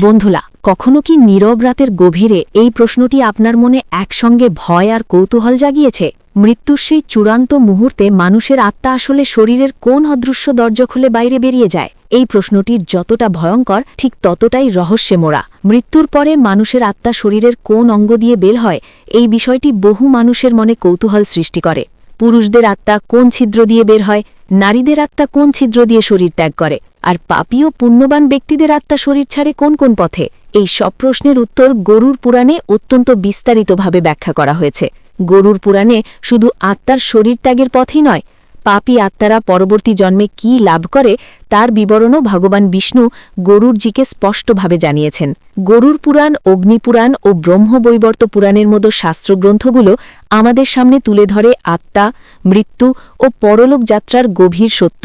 বন্ধুলা, কখনো কি নীরব রাতের গভীরে এই প্রশ্নটি আপনার মনে একসঙ্গে ভয় আর কৌতূহল জাগিয়েছে? মৃত্যুর সেই চূড়ান্ত মুহূর্তে মানুষের আত্মা আসলে শরীরের কোন অদৃশ্য দরজা খুলে বাইরে বেরিয়ে যায়? এই প্রশ্নটির যতটা ভয়ঙ্কর, ঠিক ততটাই রহস্যে মোড়া মৃত্যুর পরে মানুষের আত্মা শরীরের কোন অঙ্গ দিয়ে বের হয়, এই বিষয়টি বহু মানুষের মনে কৌতূহল সৃষ্টি করে। পুরুষদের আত্মা কোন ছিদ্র দিয়ে বের হয়, নারীদের আত্মা কোন ছিদ্র দিয়ে শরীর ত্যাগ করে? আর পাপী ও পুণ্যবান ব্যক্তিদের আত্মা শরীর ছাড়ে কোন কোন পথে? এই সব প্রশ্নের উত্তর গরুর পুরাণে অত্যন্ত বিস্তারিতভাবে ব্যাখ্যা করা হয়েছে। গরুর পুরাণে শুধু আত্মার শরীর ত্যাগের পথই নয়, পাপী আত্মারা পরবর্তী জন্মে কি লাভ করে তার বিবরণও ভগবান বিষ্ণু গরুরজিকে স্পষ্টভাবে জানিয়েছেন। গরুর পুরাণ, অগ্নিপুরাণ ও ব্রহ্মবৈবর্ত পুরাণের মতো শাস্ত্রগ্রন্থগুলো আমাদের সামনে তুলে ধরে আত্মা, মৃত্যু ও পরলোক যাত্রার গভীর সত্য।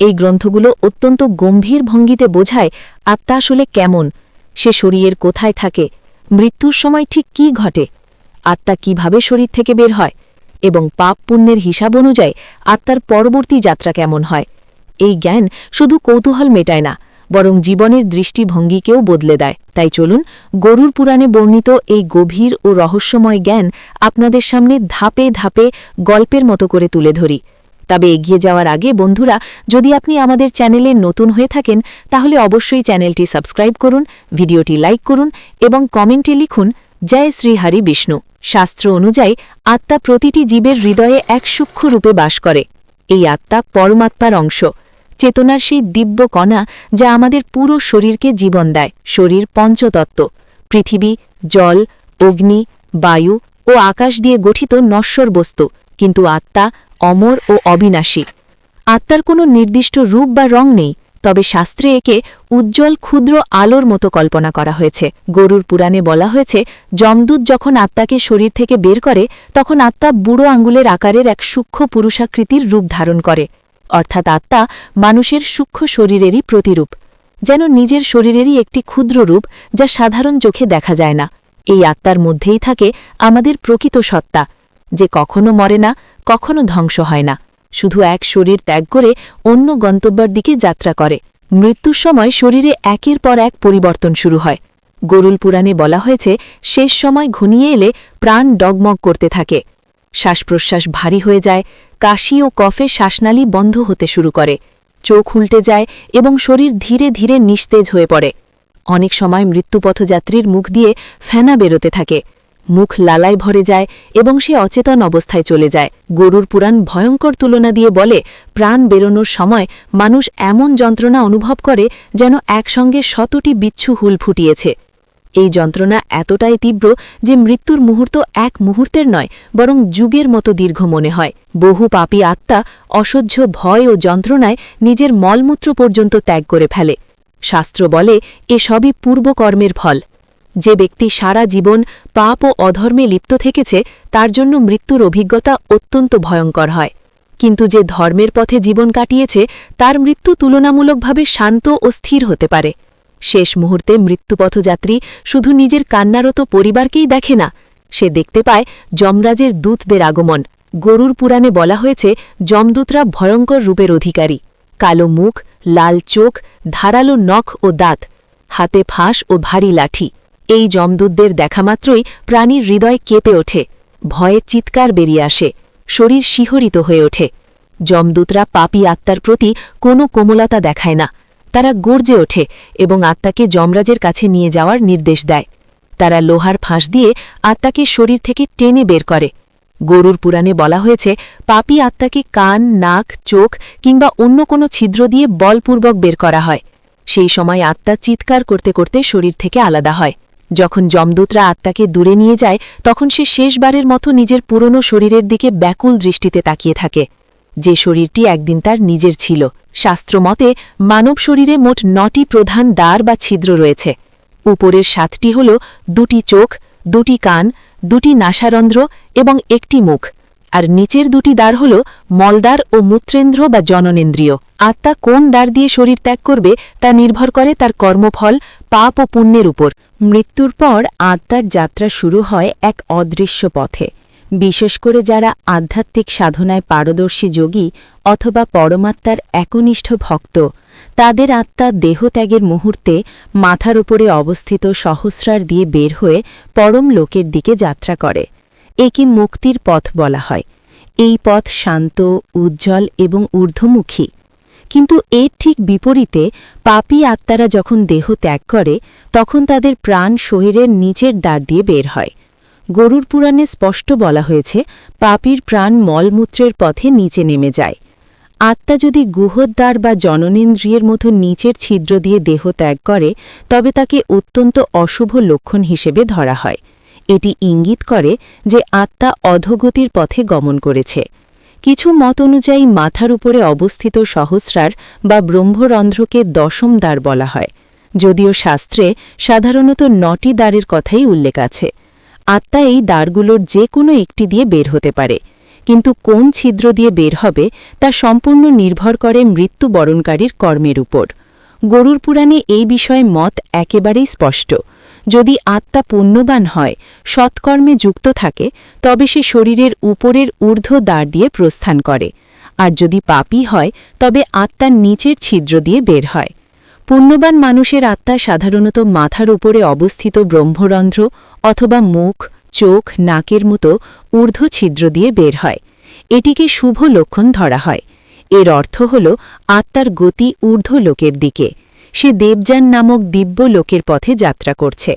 এই গ্রন্থগুলো অত্যন্ত গম্ভীর ভঙ্গিতে বোঝায় আত্মা আসলে কেমন, সে শরীরের কোথায় থাকে, মৃত্যুর সময় ঠিক কি ঘটে, আত্মা কীভাবে শরীর থেকে বের হয় এবং পাপ পুণ্যের হিসাব অনুযায়ী আত্মার পরবর্তী যাত্রা কেমন হয়। এই জ্ঞান শুধু কৌতূহল মেটায় না, বরং জীবনের দৃষ্টিভঙ্গিকেও বদলে দেয়। তাই চলুন গরুর পুরাণে বর্ণিত এই গভীর ও রহস্যময় জ্ঞান আপনাদের সামনে ধাপে ধাপে গল্পের মতো করে তুলে ধরি। তবে এগিয়ে যাওয়ার আগে বন্ধুরা, যদি আপনি আমাদের চ্যানেলে নতুন হয়ে থাকেন, তাহলে অবশ্যই চ্যানেলটি সাবস্ক্রাইব করুন, ভিডিওটি লাইক করুন এবং কমেন্টে লিখুন, জয় শ্রী হরি বিষ্ণু। শাস্ত্র অনুযায়ী, আত্মা প্রতিটি জীবের হৃদয়ে এক সূক্ষ্ম রূপে বাস করে। এই আত্মা পরমাত্মার অংশ। চেতনার সেই দিব্য কণা যা আমাদের পুরো শরীরকে জীবন দেয়, শরীর পঞ্চতত্ত্ব। পৃথিবী, জল, অগ্নি, বায়ু ও আকাশ দিয়ে গঠিত নশ্বর বস্তু। কিন্তু আত্মা অমর ও অবিনাশী। আত্মার কোনো নির্দিষ্ট রূপ বা রং নেই, তবে শাস্ত্রে একে উজ্জ্বল, ক্ষুদ্র আলোর মতো কল্পনা করা হয়েছে। গরুর পুরাণে বলা হয়েছে, যমদূত যখন আত্মাকে শরীর থেকে বের করে, তখন আত্মা বুড়ো আঙ্গুলের আকারের এক সূক্ষ্ম পুরুষাকৃতির রূপ ধারণ করে। অর্থাৎ আত্মা মানুষের সূক্ষ্ম শরীরেরই প্রতিরূপ, যেন নিজের শরীরেরই একটি ক্ষুদ্র রূপ যা সাধারণ চোখে দেখা যায় না। এই আত্মার মধ্যেই থাকে আমাদের প্রকৃত সত্তা। যে কখনো মরে না, কখনো ধ্বংস হয় না। শুধু এক শরীর ত্যাগ করে অন্য গন্তব্যের দিকে যাত্রা করে। মৃত্যুর সময় শরীরে একের পর এক পরিবর্তন শুরু হয়। গরুল পুরাণে বলা হয়েছে, শেষ সময় ঘনিয়ে এলে প্রাণ ডগমগ করতে থাকে। শ্বাসপ্রশ্বাস ভারী হয়ে যায়, কাশি ও কফে শ্বাসনালী বন্ধ হতে শুরু করে। চোখ উল্টে যায় এবং শরীর ধীরে ধীরে নিস্তেজ হয়ে পড়ে। অনেক সময় মৃত্যুপথযাত্রীর মুখ দিয়ে ফেনা বেরোতে থাকে। মুখ লালায় ভরে যায় এবং সে অচেতন অবস্থায় চলে যায়। গরুর পুরাণ ভয়ঙ্কর তুলনা দিয়ে বলে, প্রাণ বেরোনোর সময় মানুষ এমন যন্ত্রণা অনুভব করে যেন একসঙ্গে শতটি বিচ্ছু হুল ফুটিয়েছে। এই যন্ত্রণা এতটাই তীব্র যে মৃত্যুর মুহূর্ত এক মুহূর্তের নয়, বরং যুগের মতো দীর্ঘ মনে হয়। বহু পাপী আত্মা অসহ্য ভয় ও যন্ত্রণায় নিজের মলমূত্র পর্যন্ত ত্যাগ করে ফেলে। শাস্ত্র বলে, এ সবই পূর্বকর্মের ফল। যে ব্যক্তি সারা জীবন পাপ ও অধর্মে লিপ্ত থেকেছে, তার জন্য মৃত্যুর অভিজ্ঞতা অত্যন্ত ভয়ঙ্কর হয়। কিন্তু যে ধর্মের পথে জীবন কাটিয়েছে, তার মৃত্যু তুলনামূলকভাবে শান্ত ও স্থির হতে পারে। শেষ মুহূর্তে মৃত্যুপথযাত্রী শুধু নিজের কান্নারত পরিবারকেই দেখে না, সে দেখতে পায় যমরাজের দূতদের আগমন। গরুর পুরাণে বলা হয়েছে, যমদূতরা ভয়ঙ্কর রূপের অধিকারী। কালো মুখ, লাল চোখ, ধারালো নখ ও দাঁত, হাতে ফাঁস ও ভারী লাঠি। এই যমদূতদের দেখামাত্রই প্রাণীর হৃদয় কেঁপে ওঠে, ভয়ে চিৎকার বেরিয়ে আসে, শরীর শিহরিত হয়ে ওঠে। যমদূতরা পাপী আত্মার প্রতি কোনো কোমলতা দেখায় না। তারা গর্জে ওঠে এবং আত্মাকে যমরাজের কাছে নিয়ে যাওয়ার নির্দেশ দেয়। তারা লোহার ফাঁস দিয়ে আত্মাকে শরীর থেকে টেনে বের করে। গরুর পুরাণে বলা হয়েছে, পাপী আত্মাকে কান, নাক, চোখ কিংবা অন্য কোনো ছিদ্র দিয়ে বলপূর্বক বের করা হয়। সেই সময় আত্মা চিৎকার করতে করতে শরীর থেকে আলাদা হয়। যখন যমদূতরা আত্মাকে দূরে নিয়ে যায়, তখন সে শেষবারের মতো নিজের পুরনো শরীরের দিকে ব্যাকুল দৃষ্টিতে তাকিয়ে থাকে। যে শরীরটি একদিন তার নিজের ছিল। শাস্ত্রমতে, মানব শরীরে মোট নটি প্রধান দ্বার বা ছিদ্র রয়েছে। উপরের সাতটি হল দুটি চোখ, দুটি কান, দুটি নাসারন্ধ্র এবং একটি মুখ। আর নিচের দুটি দ্বার হল মলদ্বার ও মূত্রেন্দ্র বা জননেন্দ্রীয়। আত্মা কোন দ্বার দিয়ে শরীর ত্যাগ করবে তা নির্ভর করে তার কর্মফল, পাপ ও পুণ্যের উপর। মৃত্যুর পর আত্মার যাত্রা শুরু হয় এক অদৃশ্য পথে। বিশেষ করে যারা আধ্যাত্মিক সাধনায় পারদর্শী যোগী অথবা পরমাত্মার একনিষ্ঠ ভক্ত, তাদের আত্মা দেহত্যাগের মুহূর্তে মাথার উপরে অবস্থিত সহস্রার দিয়ে বের হয়ে পরম লোকের দিকে যাত্রা করে। একে মুক্তির পথ বলা হয়। এই পথ শান্ত, উজ্জ্বল এবং ঊর্ধ্বমুখী। কিন্তু এর ঠিক বিপরীতে পাপী আত্মারা যখন দেহ ত্যাগ করে, তখন তাদের প্রাণ শরীরের নিচের দ্বার দিয়ে বের হয়। গরুর পুরাণে স্পষ্ট বলা হয়েছে, পাপীর প্রাণ মলমূত্রের পথে নিচে নেমে যায়। আত্মা যদি গুহদ্বার বা জননেন্দ্রিয়ের মতো নিচের ছিদ্র দিয়ে দেহ ত্যাগ করে, তবে তাকে অত্যন্ত অশুভ লক্ষণ হিসেবে ধরা হয়। এটি ইঙ্গিত করে যে আত্মা অধোগতির পথে গমন করেছে। কিছু মত অনুযায়ী মাথার উপরে অবস্থিত সহস্রার বা ব্রহ্মরন্ধ্রকে দশম দ্বার বলা হয়, যদিও শাস্ত্রে সাধারণত নটি দ্বারের কথাই উল্লেখ আছে। আত্মা এই দ্বারগুলোর যে কোনো একটি দিয়ে বের হতে পারে, কিন্তু কোন ছিদ্র দিয়ে বের হবে তা সম্পূর্ণ নির্ভর করে মৃত্যুবরণকারীর কর্মের উপর। গরুর পুরাণে এই বিষয়ে মত একেবারেই স্পষ্ট। যদি আত্মা পুণ্যবান হয়, সৎকর্মে যুক্ত থাকে, তবে সে শরীরের উপরের ঊর্ধ্ব দ্বার দিয়ে প্রস্থান করে। আর যদি পাপি হয়, তবে আত্মার নিচের ছিদ্র দিয়ে বের হয়। পুণ্যবান মানুষের আত্মা সাধারণত মাথার উপরে অবস্থিত ব্রহ্মরন্ধ্র অথবা মুখ, চোখ, নাকের মতো ঊর্ধ্ব ছিদ্র দিয়ে বের হয়। এটিকে শুভ লক্ষণ ধরা হয়। এর অর্থ হল আত্মার গতি ঊর্ধ্ব লোকের দিকে। সে দেবযান নামক দিব্য লোকের পথে যাত্রা করছে।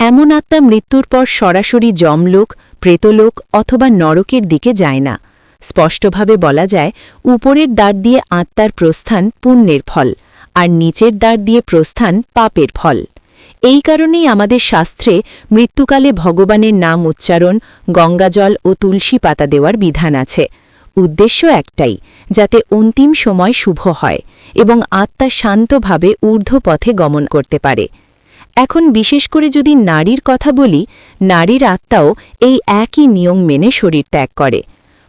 এমন আত্মা মৃত্যুর পর সরাসরি যমলোক, প্রেতলোক অথবা নরকের দিকে যায় না। স্পষ্টভাবে বলা যায়, উপরের দ্বার দিয়ে আত্মার প্রস্থান পুণ্যের ফল, আর নিচের দ্বার দিয়ে প্রস্থান পাপের ফল। এই কারণেই আমাদের শাস্ত্রে মৃত্যুকালে ভগবানের নাম উচ্চারণ, গঙ্গাজল ও তুলসী পাতা দেওয়ার বিধান আছে। উদ্দেশ্য একটাই, যাতে অন্তিম সময় শুভ হয় এবং আত্মা শান্তভাবে ঊর্ধ্ব পথে গমন করতে পারে। এখন বিশেষ করে যদি নারীর কথা বলি, নারীর আত্মাও এই একই নিয়ম মেনে শরীর ত্যাগ করে।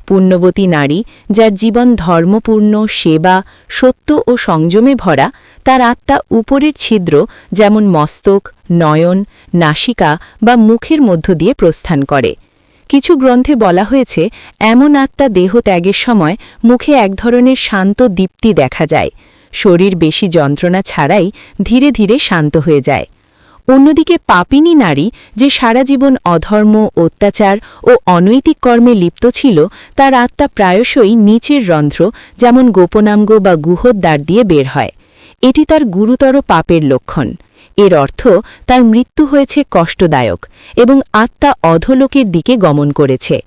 পুণ্যবতী নারী, যার জীবন ধর্মপূর্ণ, সেবা, সত্য ও সংযমে ভরা, তার আত্মা উপরের ছিদ্র যেমন মস্তক, নয়ন, নাসিকা বা মুখের মধ্য দিয়ে প্রস্থান করে। কিছু গ্রন্থে বলা হয়েছে, এমন আত্মা দেহ ত্যাগের সময় মুখে এক ধরনের শান্ত দীপ্তি দেখা যায়। শরীর বেশি যন্ত্রণা ছাড়াই ধীরে ধীরে শান্ত হয়ে যায়। অন্যদিকে পাপিনী নারী যে সারা জীবন অধর্ম, অত্যাচার ও অনৈতিক কর্মে লিপ্ত ছিল, তার আত্মা প্রায়শই নিচের রন্ধ্র, যেমন গোপনাঙ্গ বা গুহদ্বার দিয়ে বের হয়। এটি তার গুরুতর পাপের লক্ষণ। এর অর্থ তার মৃত্যু হয়েছে কষ্টদায়ক এবং আত্মা অধলোকের দিকে গমন করেছে।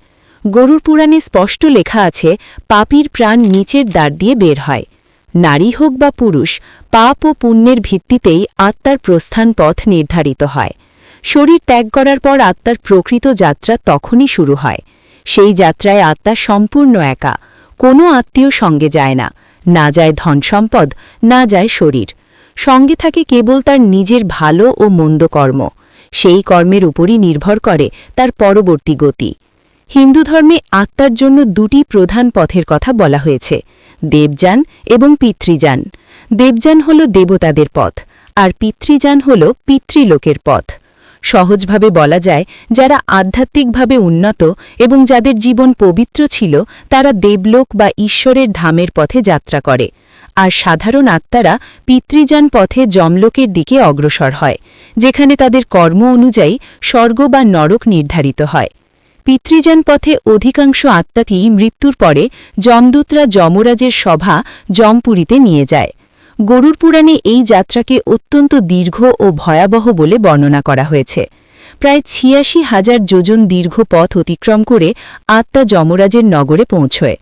গরুর পুরাণে স্পষ্ট লেখা আছে, পাপীর প্রাণ নিচের দ্বার দিয়ে বের হয়। নারী হোক বা পুরুষ, পাপ ও পুণ্যের ভিত্তিতেই আত্মার প্রস্থান পথ নির্ধারিত হয়। শরীর ত্যাগ করার পর আত্মার প্রকৃত যাত্রা তখনই শুরু হয়। সেই যাত্রায় আত্মা সম্পূর্ণ একা, কোনো আত্মীয় সঙ্গে যায় না না যায় ধনসম্পদ, না যায় শরীর। সঙ্গে থাকে কেবল তার নিজের ভালো ও মন্দ কর্ম। সেই কর্মের উপরই নির্ভর করে তার পরবর্তী গতি। হিন্দু ধর্মে আত্মার জন্য দুটি প্রধান পথের কথা বলা হয়েছে, দেবযান এবং পিতৃযান। দেবযান হল দেবতাদের পথ, আর পিতৃযান হল পিতৃলোকের পথ। সহজভাবে বলা যায়, যারা আধ্যাত্মিকভাবে উন্নত এবং যাদের জীবন পবিত্র ছিল, তারা দেবলোক বা ঈশ্বরের ধামের পথে যাত্রা করে। আর সাধারণ আত্মারা পিতৃযান পথে জমলোকের দিকে অগ্রসর হয়, যেখানে তাদের কর্ম অনুযায়ী স্বর্গ বা নরক নির্ধারিত হয়। পিতৃযান পথে অধিকাংশ আত্মাটি মৃত্যুর পরে যমদূতরা যমরাজের সভা জমপুরীতে নিয়ে যায়। গরুর পুরাণে এই যাত্রাকে অত্যন্ত দীর্ঘ ও ভয়াবহ বলে বর্ণনা করা হয়েছে। প্রায় ছিয়াশি হাজার যোজন দীর্ঘ পথ অতিক্রম করে আত্মা যমরাজের নগরে পৌঁছয়।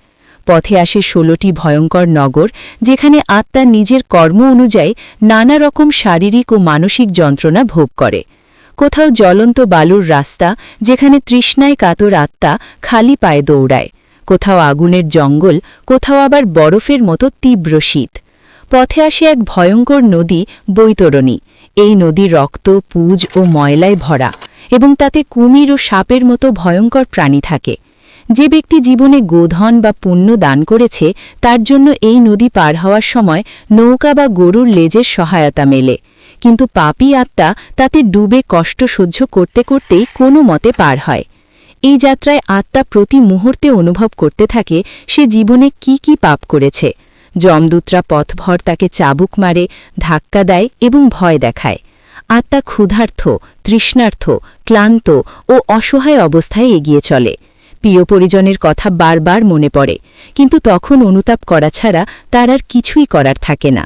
পথে আসে ষোলোটি ভয়ঙ্কর নগর, যেখানে আত্মা নিজের কর্ম অনুযায়ী নানা রকম শারীরিক ও মানসিক যন্ত্রণা ভোগ করে। কোথাও জ্বলন্ত বালুর রাস্তা, যেখানে তৃষ্ণায় কাতর আত্মা খালি পায়ে দৌড়ায়। কোথাও আগুনের জঙ্গল, কোথাও আবার বরফের মতো তীব্র শীত। পথে আসে এক ভয়ঙ্কর নদী বৈতরণী। এই নদী রক্ত, পুজ ও ময়লায় ভরা এবং তাতে কুমির ও সাপের মতো ভয়ঙ্কর প্রাণী থাকে। যে ব্যক্তি জীবনে গোধন বা পুণ্য দান করেছে, তার জন্য এই নদী পার হওয়ার সময় নৌকা বা গরুর লেজের সহায়তা মেলে। কিন্তু পাপী আত্মা তাতে ডুবে কষ্ট সহ্য করতে করতেই কোনো মতে পার হয়। এই যাত্রায় আত্মা প্রতি মুহূর্তে অনুভব করতে থাকে, সে জীবনে কি কি পাপ করেছে। যমদূতরা পথভর তাকে চাবুক মারে, ধাক্কা দেয় এবং ভয় দেখায়। আত্মা ক্ষুধার্থ, তৃষ্ণার্থ, ক্লান্ত ও অসহায় অবস্থায় এগিয়ে চলে। প্রিয় পরিজনের কথা বারবার মনে পড়ে, কিন্তু তখন অনুতাপ করা ছাড়া তার আর কিছুই করার থাকে না।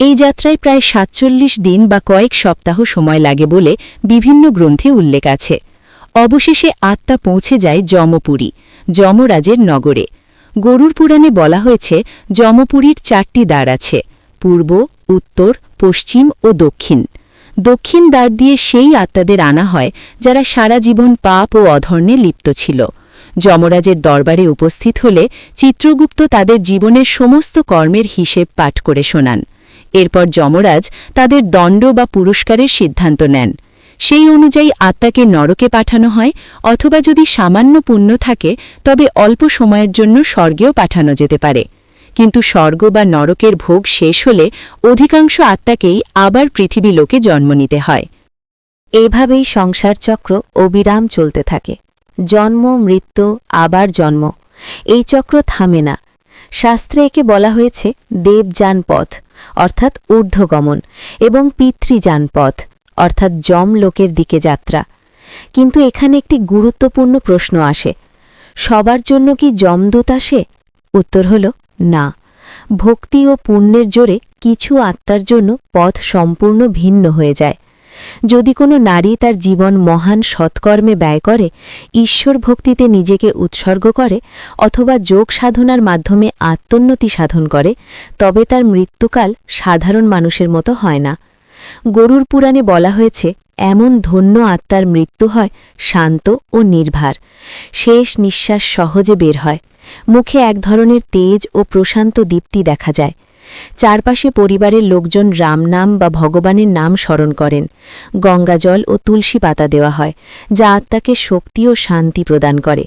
এই যাত্রায় প্রায় সাতচল্লিশ দিন বা কয়েক সপ্তাহ সময় লাগে বলে বিভিন্ন গ্রন্থে উল্লেখ আছে। অবশেষে আত্মা পৌঁছে যায় যমপুরী, যমরাজের নগরে। গরুর পুরাণে বলা হয়েছে, যমপুরীর চারটি দ্বার আছে, পূর্ব, উত্তর, পশ্চিম ও দক্ষিণ। দক্ষিণ দ্বার দিয়ে সেই আত্মাদের আনা হয়, যারা সারা জীবন পাপ ও অধর্ণে লিপ্ত ছিল। যমরাজের দরবারে উপস্থিত হলে চিত্রগুপ্ত তাদের জীবনের সমস্ত কর্মের হিসেব পাঠ করে শোনান। এরপর যমরাজ তাদের দণ্ড বা পুরস্কারের সিদ্ধান্ত নেন। সেই অনুযায়ী আত্মাকে নরকে পাঠানো হয় অথবা যদি সামান্য পুণ্য থাকে, তবে অল্প সময়ের জন্য স্বর্গেও পাঠানো যেতে পারে। কিন্তু স্বর্গ বা নরকের ভোগ শেষ হলে অধিকাংশ আত্মাকেই আবার পৃথিবী লোকে জন্ম নিতে হয়। এভাবেই সংসার চক্র অবিরাম চলতে থাকে। জন্ম, মৃত্যু, আবার জন্ম। এই চক্র থামে না। শাস্ত্রে একে বলা হয়েছে দেবযান পথ অর্থাৎ ঊর্ধ্বগমন, এবং পিতৃযান পথ অর্থাৎ যম লোকের দিকে যাত্রা। কিন্তু এখানে একটি গুরুত্বপূর্ণ প্রশ্ন আসে। সবার জন্য কি যমদূত আসে? উত্তর হল, না। ভক্তি ও পুণ্যের জোরে কিছু আত্মার জন্য পথ সম্পূর্ণ ভিন্ন হয়ে যায়। যদি কোনো নারী তার জীবন মহান সৎকর্মে ব্যয় করে, ঈশ্বর ভক্তিতে নিজেকে উৎসর্গ করে অথবা যোগ সাধনার মাধ্যমে আত্মোন্নতি সাধন করে, তবে তার মৃত্যুকাল সাধারণ মানুষের মতো হয় না। গরুর পুরাণে বলা হয়েছে, এমন ধন্য আত্মার মৃত্যু হয় শান্ত ও নির্ভার। শেষ নিঃশ্বাস সহজে বের হয়। মুখে এক ধরনের তেজ ও প্রশান্ত দীপ্তি দেখা যায়। চারপাশে পরিবারের লোকজন রামনাম বা ভগবানের নাম স্মরণ করেন। গঙ্গাজল ও তুলসী পাতা দেওয়া হয়, যা আত্মাকে শক্তি ও শান্তি প্রদান করে।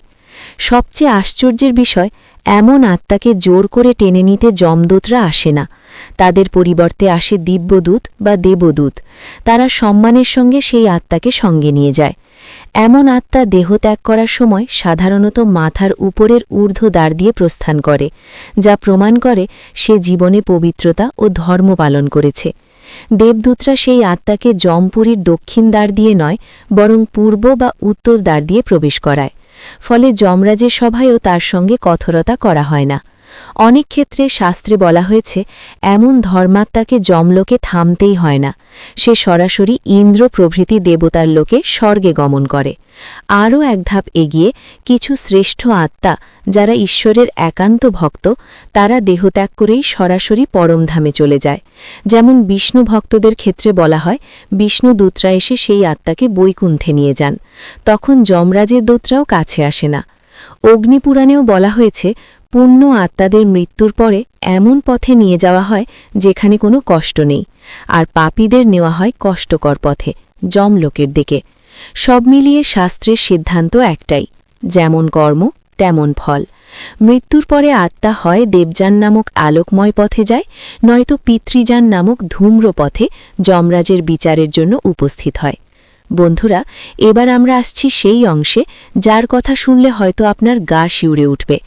সবচেয়ে আশ্চর্যের বিষয়, এমন আত্মাকে জোর করে টেনে নিতে যমদূতরা আসে না। তাদের পরিবর্তে আসে দিব্যদূত বা দেবদূত। তারা সম্মানের সঙ্গে সেই আত্মাকে সঙ্গে নিয়ে যায়। এমন আত্মা দেহ ত্যাগ করার সময় সাধারণত মাথার উপরের ঊর্ধ্ব দ্বার দিয়ে প্রস্থান করে, যা প্রমাণ করে সে জীবনে পবিত্রতা ও ধর্ম পালন করেছে। দেবদূতরা সেই আত্মাকে জমপুরীর দক্ষিণ দ্বার দিয়ে নয়, বরং পূর্ব বা উত্তর দ্বার দিয়ে প্রবেশ করায়। ফলে যমরাজের সভায়ও তার সঙ্গে কথরতা করা হয় না। অনেক ক্ষেত্রে শাস্ত্রে বলা হয়েছে, এমন ধর্মাত্মাকে যমলোকে থামতেই হয় না। সে সরাসরি ইন্দ্র প্রভৃতি দেবতার লোকে স্বর্গে গমন করে। আরও এক ধাপ এগিয়ে কিছু শ্রেষ্ঠ আত্মা, যারা ঈশ্বরের একান্ত ভক্ত, তারা দেহত্যাগ করেই সরাসরি পরমধামে চলে যায়। যেমন বিষ্ণু ভক্তদের ক্ষেত্রে বলা হয়, বিষ্ণু দূতরা এসে সেই আত্মাকে বৈকুণ্ঠে নিয়ে যান। তখন যমরাজের দূতরাও কাছে আসে না। অগ্নিপুরাণেও বলা হয়েছে পুণ্য আত্মাদের মৃত্যুর পরে এমন পথে নিয়ে যাওয়া হয় যেখানে কোনো কষ্ট নেই, আর পাপীদের নেওয়া হয় কষ্টকর পথে, যমলোকের দিকে। সব মিলিয়ে শাস্ত্রের সিদ্ধান্ত একটাই, যেমন কর্ম, তেমন ফল। মৃত্যুর পরে আত্মা হয় দেবযান নামক আলোকময় পথে যায়, নয়তো পিতৃযান নামক ধূম্র পথে যমরাজের বিচারের জন্য উপস্থিত হয়। বন্ধুরা, এবার আমরা আসছি সেই অংশে যার কথা শুনলে হয়তো আপনার গা শিউরে উঠবে।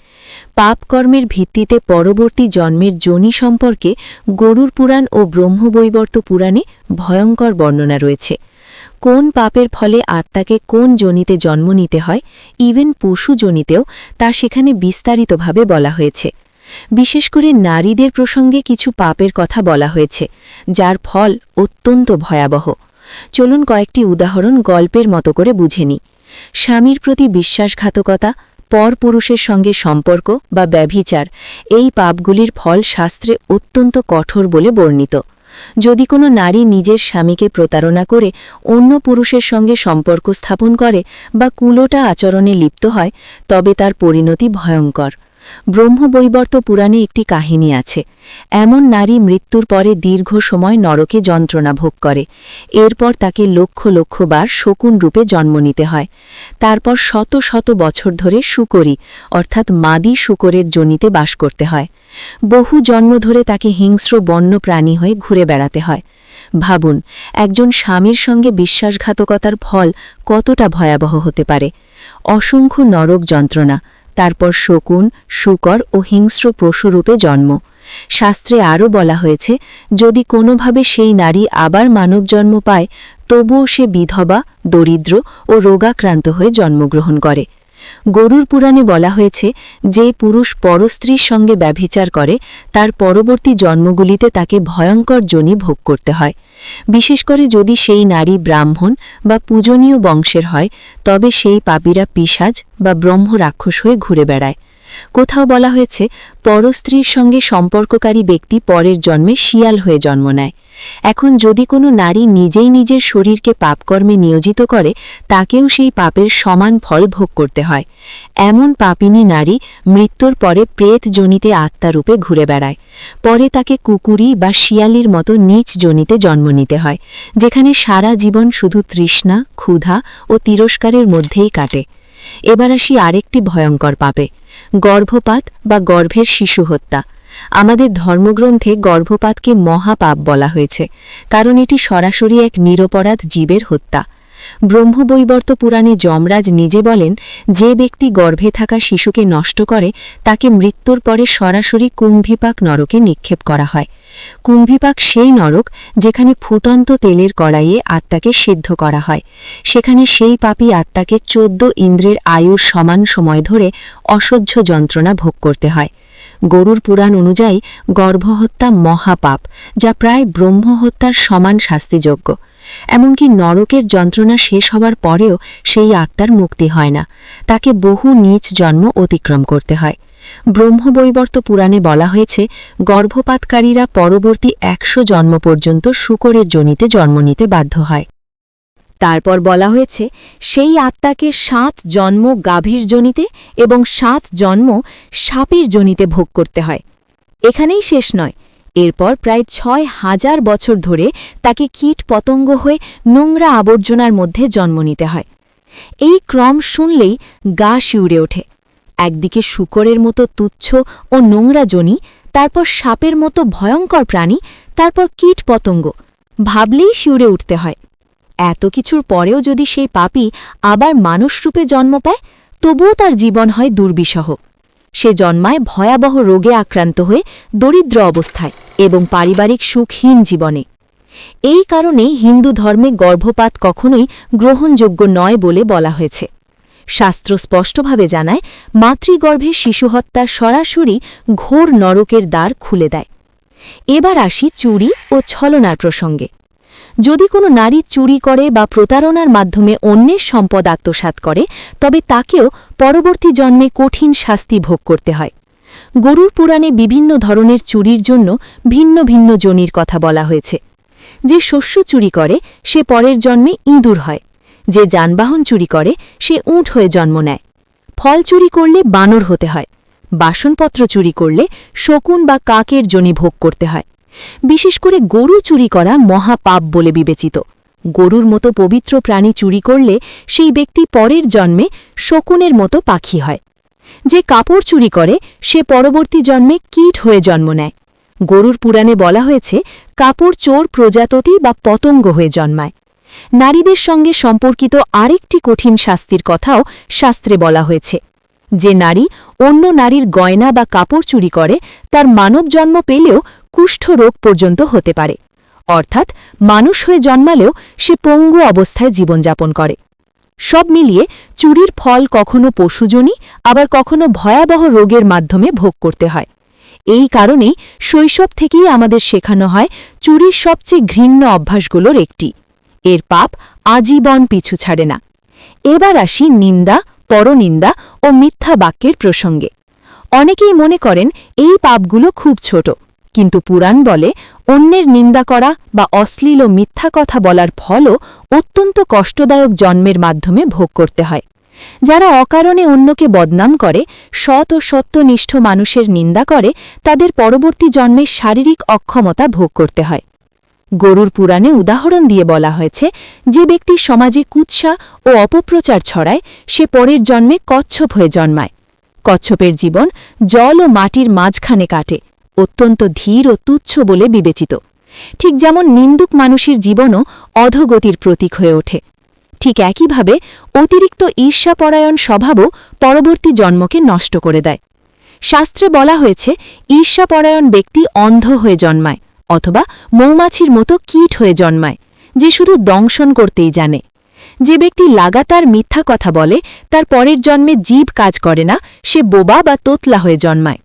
পাপকর্মের ভিত্তিতে পরবর্তী জন্মের যোনি সম্পর্কে গরুর পুরাণ ও ব্রহ্মবৈবর্ত পুরাণে ভয়ঙ্কর বর্ণনা রয়েছে। কোন পাপের ফলে আত্মাকে কোন জনিতে জন্ম নিতে হয়, ইভেন পশু জনিতেও, তা সেখানে বিস্তারিতভাবে বলা হয়েছে। বিশেষ করে নারীদের প্রসঙ্গে কিছু পাপের কথা বলা হয়েছে, যার ফল অত্যন্ত ভয়াবহ। চলুন কয়েকটি উদাহরণ গল্পের মতো করে বুঝে নি স্বামীর প্রতি বিশ্বাসঘাতকতা পরপুরুষের সঙ্গে সম্পর্ক বা ব্যভিচার, এই পাপগুলির ফল শাস্ত্রে অত্যন্ত কঠোর বলে বর্ণিত। যদি কোনো নারী নিজের স্বামীকে প্রতারণা করে অন্য পুরুষের সঙ্গে সম্পর্ক স্থাপন করে বা কুলোটা আচরণে লিপ্ত হয়, তবে তার পরিণতি ভয়ঙ্কর। ব্রহ্মবৈবর্ত পুরাণে একটি কাহিনী আছে। এমন নারী মৃত্যুর পরে দীর্ঘ সময় নরকে যন্ত্রণা ভোগ করে। এরপর তাকে লক্ষ লক্ষ বার শকুন রূপে জন্ম নিতে হয়। তারপর শত শত বছর ধরে শুকরি, অর্থাৎ মাদি শুকরের জনিতে বাস করতে হয়। বহু জন্ম ধরে তাকে হিংস্র বন্য প্রাণী হয়ে ঘুরে বেড়াতে হয়। ভাবুন, একজন স্বামীর সঙ্গে বিশ্বাসঘাতকতার ফল কতটা ভয়াবহ হতে পারে। অসংখ্য নরক যন্ত্রণা তারপর শকুন, শুকর ও হিংস্র পশুরূপে জন্ম। শাস্ত্রে আরও বলা হয়েছে, যদি কোনোভাবে সেই নারী আবার মানব জন্ম পায়, তবুও সে বিধবা, দরিদ্র ও রোগাক্রান্ত হয়ে জন্মগ্রহণ করে। গরুর পুরাণে বলা হয়েছে, যে পুরুষ পরস্ত্রীর সঙ্গে ব্যভিচার করে, তার পরবর্তী জন্মগুলিতে তাকে ভয়ঙ্কর জনি ভোগ করতে হয়। বিশেষ করে যদি সেই নারী ব্রাহ্মণ বা পূজনীয় বংশের হয়, তবে সেই পাপীরা পিসাজ বা ব্রহ্ম রাক্ষস হয়ে ঘুরে বেড়ায়। কোথাও বলা হয়েছে, পরস্ত্রীর সঙ্গে সম্পর্ককারী ব্যক্তি পরের জন্মে শিয়াল হয়ে জন্ম নেয়। এখন যদি কোনো নারী নিজেই নিজের শরীরকে পাপকর্মে নিয়োজিত করে, তাকেও সেই পাপের সমান ফল ভোগ করতে হয়। এমন পাপিনী নারী মৃত্যুর পরে প্রেত জনিতে আত্মারূপে ঘুরে বেড়ায়। পরে তাকে কুকুরি বা শিয়ালির মতো নীচ জনিতে জন্ম নিতে হয়, যেখানে সারা জীবন শুধু তৃষ্ণা, ক্ষুধা ও তিরস্কারের মধ্যেই কাটে। এবার আসি আরেকটি ভয়ঙ্কর পাপে। গর্ভপাত বা গর্ভের শিশু হত্যা। আমাদের ধর্মগ্রন্থে গর্ভপাতকে মহাপাপ বলা হয়েছে কারণ এটি সরাসরি এক নিরপরাধ জীবের হত্যা। ব্রহ্মবৈবর্ত পুরাণে যমরাজ নিজে বলেন, যে ব্যক্তি গর্ভে থাকা শিশুকে নষ্ট করে, তাকে মৃত্যুর পরে সরাসরি কুম্ভিপাক নরকে নিক্ষেপ করা হয়। কুম্ভিপাক সেই নরক যেখানে ফুটন্ত তেলের কড়াইয়ে আত্মাকে সিদ্ধ করা হয়। সেখানে সেই পাপী আত্মাকে চোদ্দ ইন্দ্রের আয়ুর সমান সময় ধরে অসহ্য যন্ত্রণা ভোগ করতে হয়। গরুর পুরাণ অনুযায়ী গর্ভহত্যা মহাপাপ, যা প্রায় ব্রহ্মহত্যার সমান শাস্তিযোগ্য। এমনকি নরকের যন্ত্রণা শেষ হবার পরেও সেই আত্মার মুক্তি হয় না। তাকে বহু নীচ জন্ম অতিক্রম করতে হয়। ব্রহ্মবৈবর্ত পুরাণে বলা হয়েছে, গর্ভপাতকারীরা পরবর্তী একশো জন্ম পর্যন্ত শুকরের জনিতে জন্ম নিতে বাধ্য হয়। তারপর বলা হয়েছে, সেই আত্মাকে সাত জন্ম গাভীর জনিতে এবং সাত জন্ম সাপের জনিতে ভোগ করতে হয়। এখানেই শেষ নয়। এরপর প্রায় ছয় হাজার বছর ধরে তাকে কীট পতঙ্গ হয়ে নোংরা আবর্জনার মধ্যে জন্ম নিতে হয়। এই ক্রম শুনলেই গা শিউরে ওঠে। একদিকে শুকরের মতো তুচ্ছ ও নোংরা জনি, তারপর সাপের মতো ভয়ঙ্কর প্রাণী, তারপর কীট পতঙ্গ। ভাবলেই শিউরে উঠতে হয়। এত কিছুর পরেও যদি সেই পাপী আবার মানুষরূপে জন্ম পায়, তবুও তার জীবন হয় দুর্বিষহ। সে জন্মায় ভয়াবহ রোগে আক্রান্ত হয়ে দরিদ্র অবস্থায়। এবং পারিবারিক সুখহীন জীবনে। এই কারণেই হিন্দু ধর্মে গর্ভপাত কখনোই গ্রহণযোগ্য নয় বলে বলা হয়েছে। শাস্ত্র স্পষ্টভাবে জানায়, মাতৃগর্ভে শিশু হত্যা সরাসরি ঘোর নরকের দ্বার খুলে দেয়। এবার আসি চুরি ও ছলনার প্রসঙ্গে। যদি কোনো নারী চুরি করে বা প্রতারণার মাধ্যমে অন্যের সম্পদ আত্মসাৎ করে, তবে তাকেও পরবর্তী জন্মে কঠিন শাস্তি ভোগ করতে হয়। গরুর পুরাণে বিভিন্ন ধরনের চুরির জন্য ভিন্ন ভিন্ন জনির কথা বলা হয়েছে। যে শস্য চুরি করে, সে পরের জন্মে ইঁদুর হয়। যে যানবাহন চুরি করে, সে উঁট হয়ে জন্ম নেয়। ফল চুরি করলে বানর হতে হয়। বাসনপত্র চুরি করলে শকুন বা কাকের জনি ভোগ করতে হয়। বিশেষ করে গরু চুরি করা মহাপাপ বলে বিবেচিত। গরুর মতো পবিত্র প্রাণী চুরি করলে সেই ব্যক্তি পরের জন্মে শকুনের মতো পাখি হয়। যে কাপড় চুরি করে, সে পরবর্তী জন্মে কীট হয়ে জন্ম নেয়। গরুর পুরাণে বলা হয়েছে, কাপড় চোর প্রজাততি বা পতঙ্গ হয়ে জন্মায়। নারীদের সঙ্গে সম্পর্কিত আরেকটি কঠিন শাস্তির কথাও শাস্ত্রে বলা হয়েছে। যে নারী অন্য নারীর গয়না বা কাপড় চুরি করে, তার মানব জন্ম পেলেও কুষ্ঠ রোগ পর্যন্ত হতে পারে। অর্থাৎ, মানুষ হয়ে জন্মালেও সে পঙ্গু অবস্থায় জীবনযাপন করে। সব মিলিয়ে চুরির ফল কখনো পশুজনী, আবার কখনো ভয়াবহ রোগের মাধ্যমে ভোগ করতে হয়। এই কারণেই শৈশব থেকেই আমাদের শেখানো হয় চুরির সবচেয়ে ঘৃণ্য অভ্যাসগুলোর একটি। এর পাপ আজীবন পিছু ছাড়ে না। এবার আসি নিন্দা, পরনিন্দা ও মিথ্যা বাক্যের প্রসঙ্গে। অনেকেই মনে করেন এই পাপগুলো খুব ছোট। কিন্তু পুরাণ বলে অন্যের নিন্দা করা বা অশ্লীল ও মিথ্যা কথা বলার ফলও অত্যন্ত কষ্টদায়ক জন্মের মাধ্যমে ভোগ করতে হয়। যারা অকারণে অন্যকে বদনাম করে, সৎ ও সত্যনিষ্ঠ মানুষের নিন্দা করে, তাদের পরবর্তী জন্মে শারীরিক অক্ষমতা ভোগ করতে হয়। গরুর পুরাণে উদাহরণ দিয়ে বলা হয়েছে, যে ব্যক্তি সমাজে কুৎসা ও অপপ্রচার ছড়ায়, সে পরের জন্মে কচ্ছপ হয়ে জন্মায়। কচ্ছপের জীবন জল ও মাটির মাঝখানে কাটে অত্যন্ত ধীর ও তুচ্ছ বলে বিবেচিত। ঠিক যেমন নিন্দুক মানুষের জীবনও অধগতির প্রতীক হয়ে ওঠে। ঠিক একইভাবে অতিরিক্ত ঈর্ষাপরায়ণ স্বভাবও পরবর্তী জন্মকে নষ্ট করে দেয়। শাস্ত্রে বলা হয়েছে, ঈর্ষাপরায়ণ ব্যক্তি অন্ধ হয়ে জন্মায়, অথবা মৌমাছির মতো কীট হয়ে জন্মায়, যে শুধু দংশন করতেই জানে। যে ব্যক্তি লাগাতার মিথ্যা কথা বলে, তার পরের জন্মে জীব কাজ করে না, সে বোবা বা তোতলা হয়ে জন্মায়।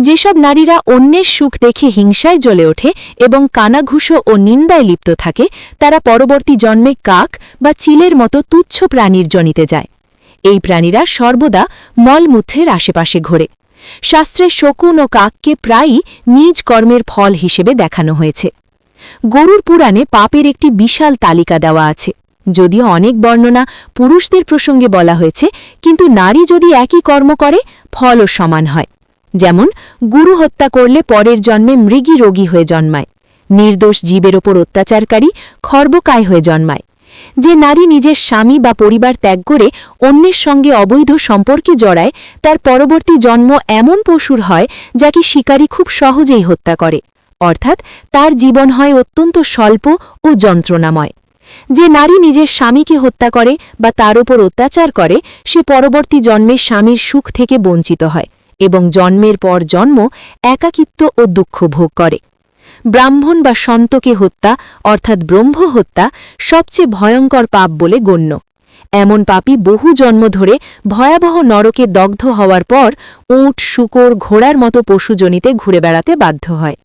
যেসব নারীরা অন্যের সুখ দেখে হিংসায় জ্বলে ওঠে এবং কানাঘুষো ও নিন্দায় লিপ্ত থাকে, তারা পরবর্তী জন্মে কাক বা চিলের মতো তুচ্ছ প্রাণীর জনিতে যায়। এই প্রাণীরা সর্বদা মলমূত্রের আশেপাশে ঘোরে। শাস্ত্রে শকুন ও কাককে প্রায়ই নিজ কর্মের ফল হিসেবে দেখানো হয়েছে। গরুর পুরাণে পাপের একটি বিশাল তালিকা দেওয়া আছে। যদিও অনেক বর্ণনা পুরুষদের প্রসঙ্গে বলা হয়েছে, কিন্তু নারী যদি একই কর্ম করে, ফলও সমান হয়। যেমন, গুরু হত্যা করলে পরের জন্মে মৃগী রোগী হয়ে জন্মায়। নির্দোষ জীবের ওপর অত্যাচারকারী খর্বকায় হয়ে জন্মায়। যে নারী নিজের স্বামী বা পরিবার ত্যাগ করে অন্যের সঙ্গে অবৈধ সম্পর্কে জড়ায়, তার পরবর্তী জন্ম এমন পশুর হয় যাকে শিকারী খুব সহজেই হত্যা করে। অর্থাৎ তার জীবন হয় অত্যন্ত স্বল্প ও যন্ত্রণাময়। যে নারী নিজের স্বামীকে হত্যা করে বা তার ওপর অত্যাচার করে, সে পরবর্তী জন্মে স্বামীর সুখ থেকে বঞ্চিত হয়। এবং জন্মের পর জন্ম একাকিত্ব ও দুঃখ ভোগ করে। ব্রাহ্মণ বা সন্তকে হত্যা, অর্থাৎ ব্রহ্ম হত্যা, সবচেয়ে ভয়ঙ্কর পাপ বলে গণ্য। এমন পাপী বহু জন্ম ধরে ভয়াবহ নরকে দগ্ধ হওয়ার পর উঁট, শুকর, ঘোড়ার মতো পশুজনিতে ঘুরে বেড়াতে বাধ্য হয়।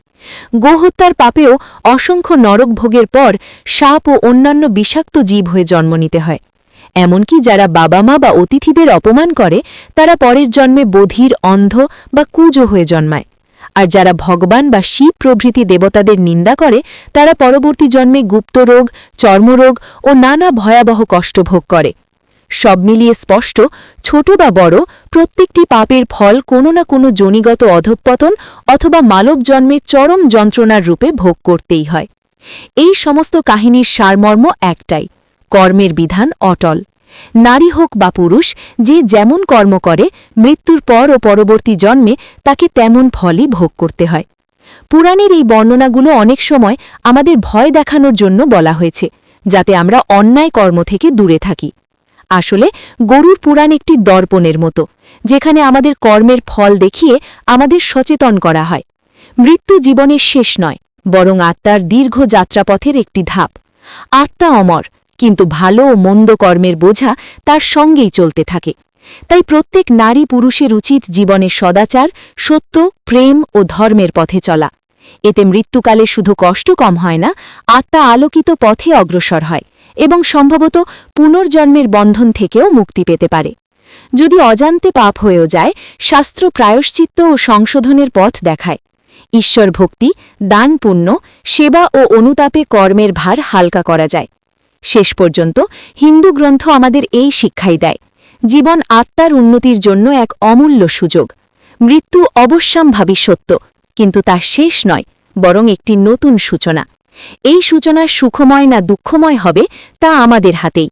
গোহত্যার পাপেও অসংখ্য নরক ভোগের পর সাপ ও অন্যান্য বিষাক্ত জীব হয়ে জন্ম নিতে হয়। এমনকি যারা বাবা মা বা অতিথিদের অপমান করে, তারা পরের জন্মে বধির, অন্ধ বা কুজো হয়ে জন্মায়। আর যারা ভগবান বা শিব প্রভৃতি দেবতাদের নিন্দা করে, তারা পরবর্তী জন্মে গুপ্তরোগ চর্মরোগ ও নানা ভয়াবহ কষ্ট ভোগ করে। সব মিলিয়ে স্পষ্ট, ছোট বা বড়, প্রত্যেকটি পাপের ফল কোনো না কোনো জনিগত অধঃপতন অথবা মানব জন্মে চরম যন্ত্রণার রূপে ভোগ করতেই হয়। এই সমস্ত কাহিনীর সারমর্ম একটাই কর্মের বিধান অটল। নারী হোক বা পুরুষ, যে যেমন কর্ম করে, মৃত্যুর পর ও পরবর্তী জন্মে তাকে তেমন ফলই ভোগ করতে হয়। পুরাণের এই বর্ণনাগুলো অনেক সময় আমাদের ভয় দেখানোর জন্য বলা হয়েছে, যাতে আমরা অন্যায় কর্ম থেকে দূরে থাকি। আসলে গরুর পুরাণ একটি দর্পণের মতো, যেখানে আমাদের কর্মের ফল দেখিয়ে আমাদের সচেতন করা হয়। মৃত্যু জীবনের শেষ নয়, বরং আত্মার দীর্ঘ যাত্রাপথের একটি ধাপ। আত্মা অমর কিন্তু ভালো ও মন্দ কর্মের বোঝা তার সঙ্গেই চলতে থাকে। তাই প্রত্যেক নারী পুরুষের উচিত জীবনে সদাচার, সত্য, প্রেম ও ধর্মের পথে চলা। এতে মৃত্যুকালে শুধু কষ্ট কম হয় না, আত্মা আলোকিত পথে অগ্রসর হয় এবং সম্ভবত পুনর্জন্মের বন্ধন থেকেও মুক্তি পেতে পারে। যদি অজান্তে পাপ হয়েও যায়, শাস্ত্র প্রায়শ্চিত্ত ও সংশোধনের পথ দেখায়। ঈশ্বর ভক্তি দান পুণ্য সেবা ও অনুতাপে কর্মের ভার হালকা করা যায়। শেষ পর্যন্ত হিন্দু গ্রন্থ আমাদের এই শিক্ষাই দেয়। জীবন আত্মার উন্নতির জন্য এক অমূল্য সুযোগ। মৃত্যু অবশ্যম্ভাবী সত্য, কিন্তু তা শেষ নয়, বরং একটি নতুন সূচনা। এই সূচনা সুখময় না দুঃখময় হবে, তা আমাদের হাতেই।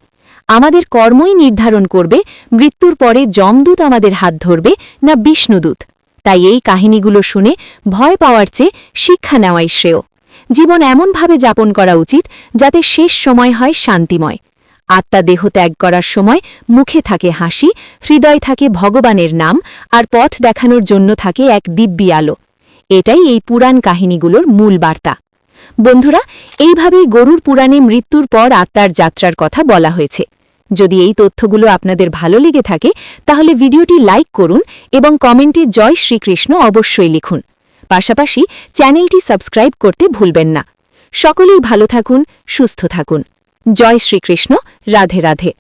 আমাদের কর্মই নির্ধারণ করবে, মৃত্যুর পরে যমদূত আমাদের হাত ধরবে, না বিষ্ণুদূত। তাই এই কাহিনীগুলো শুনে ভয় পাওয়ার চেয়ে শিক্ষা নেওয়াই শ্রেয়। জীবন এমনভাবে যাপন করা উচিত যাতে শেষ সময় হয় শান্তিময়। আত্মা দেহ ত্যাগ করার সময় মুখে থাকে হাসি, হৃদয় থাকে ভগবানের নাম, আর পথ দেখানোর জন্য থাকে এক দিব্যি আলো। এটাই এই পুরাণ কাহিনীগুলোর মূল বার্তা। বন্ধুরা, এইভাবেই গরুর পুরাণে মৃত্যুর পর আত্মার যাত্রার কথা বলা হয়েছে। যদি এই তথ্যগুলো আপনাদের ভালো লেগে থাকে, তাহলে ভিডিওটি লাইক করুন এবং কমেন্টে জয় শ্রীকৃষ্ণ অবশ্যই লিখুন। পাশাপাশি চ্যানেলটি সাবস্ক্রাইব করতে ভুলবেন না। সকলেই ভালো থাকুন, সুস্থ থাকুন। জয় শ্রীকৃষ্ণ, রাধে রাধে।